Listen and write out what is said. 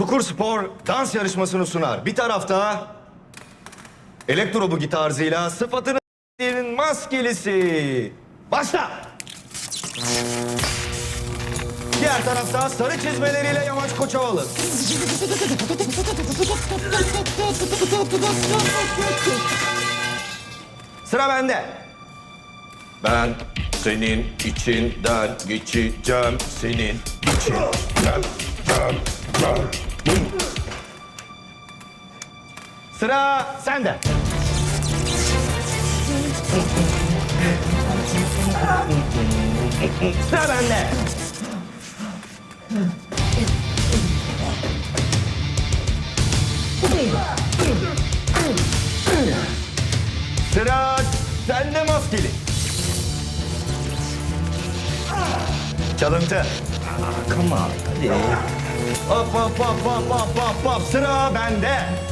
Çukur Spor dans yarışmasını sunar. Bir tarafta elektro bugi tarzıyla sıfatını maskelisi. Başla. Diğer tarafta sarı çizmeleriyle Yamaç Koçovalı. Sıra bende. Ben senin içinden geçeceğim senin içinden. Sıra sende. Sıra bende. Sıra sende maskeli. Çalıntı. Come on, hop hop hop hop hop hop. Sıra bende.